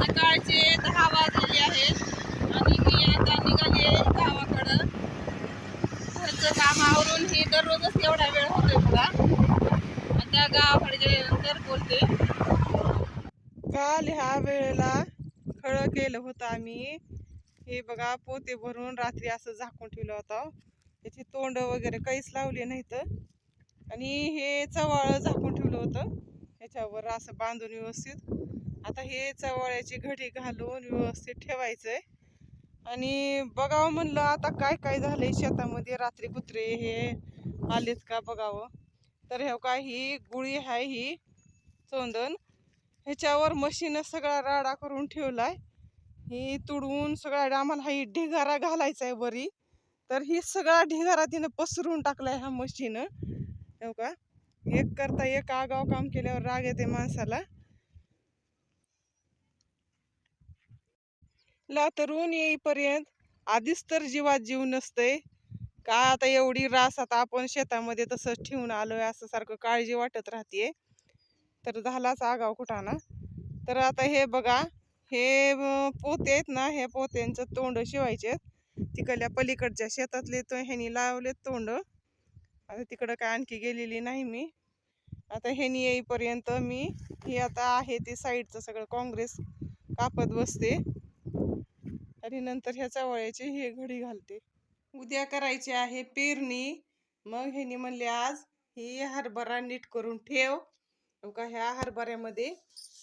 सकाळचे दहा वाजलेले आहेत आणि मी आता निघाली आहे गावाकडं. घरचं काम आवरून हे दररोजच एवढा वेळ होतोय मला. आता गावाकडे गेल्यानंतर बोलते. काल ह्या वेळेला खळं केलं होतं आम्ही. हे बघा पोते भरून रात्री असं झाकून ठेवलं होतं. त्याची तोंड वगैरे काहीच लावली नाहीत. आणि हे चवाळ झाकून ठेवलं होतं. ह्याच्यावर असं बांधून व्यवस्थित आता हे चवळ्याची घडी घालून व्यवस्थित ठेवायचंय. आणि बघावं म्हणलं आता काय काय झालंय शेतामध्ये? रात्री कुत्रे हे आलेत का बघावं? तर हे काय ही गुळी आहे ही चोंदन. ह्याच्यावर मशीन सगळा राडा करून ठेवलाय. ही तुडवून सगळा आम्हाला हा ढिगारा घालायचा आहे बरी तर ही सगळा ढिगारा तिनं पसरून टाकलाय हा मशीन. हो का एक करता एक आगाव काम केल्यावर राग येते माणसाला. लातरून येईपर्यंत आधीच तर जीवात जीव नसतंय. का आता एवढी रास आता आपण शेतामध्ये तसंच ठेवून आहे असं सारखं काळजी वाटत राहते तर झालाच आगाव कुठाना. तर आता हे बघा हे पोते आहेत ना हे पोत्यांचं तोंड शिवायचे. तिकडल्या पलीकडच्या शेतातले तो ह्यानी लावले तोंड. आता तिकडं काय आणखी गेलेली नाही मी. आता ह्यानी येईपर्यंत मी हे आता आहे ते साईडचं सगळं काँग्रेस कापत बसते. आणि नंतर ह्या चवळ्याची हे घडी घालते. उद्या करायची आहे पेरणी. मग ह्यानी म्हणले आज ही हरभरा नीट करून ठेव. हो का ह्या हरभऱ्यामध्ये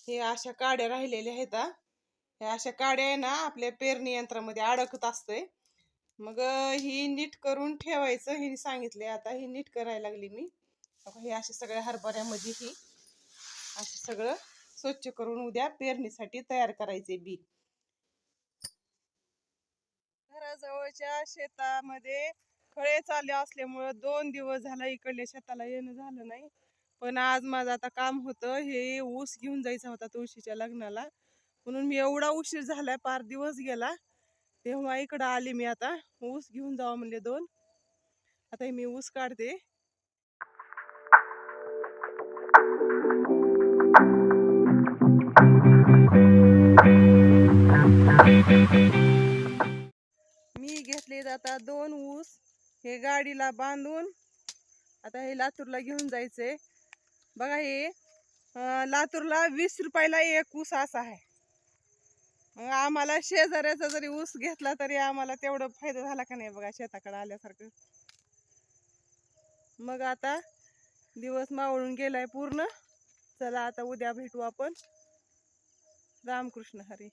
हे अशा काड्या राहिलेल्या आहेत ह्या अशा काड्या आहे ना आपल्या पेरणी यंत्रामध्ये अडकत असतंय. मग ही नीट करून ठेवायचं हिने सांगितले. आता ही नीट करायला लागली मी. हो हे अशा सगळ्या हरभऱ्यामध्ये ही असं सगळं स्वच्छ करून उद्या पेरणीसाठी तयार करायचे बी. घराजवळच्या शेतामध्ये फळे चालले असल्यामुळं दोन दिवस झाला इकडल्या शेताला येणं झालं नाही. पण आज माझं आता काम होतं हे ऊस घेऊन जायचा होता तुळशीच्या लग्नाला. म्हणून मी एवढा उशीर झालाय पार दिवस गेला. तेव्हा इकडं आले मी आता ऊस घेऊन जावा म्हणले दोन. आता हे मी ऊस काढते. मी घेतले जातात दोन ऊस हे गाडीला बांधून आता हे लातूरला घेऊन जायचंय. बघा हे लातूरला वीस रुपयाला एक ऊस असा आहे. मग आम्हाला शेजाऱ्याचा जरी ऊस घेतला तरी आम्हाला तेवढं फायदा झाला का नाही बघा शेताकडे आल्यासारखं. मग आता दिवस मावळून गेलाय पूर्ण. चला आता उद्या भेटू आपण. रामकृष्ण हरी.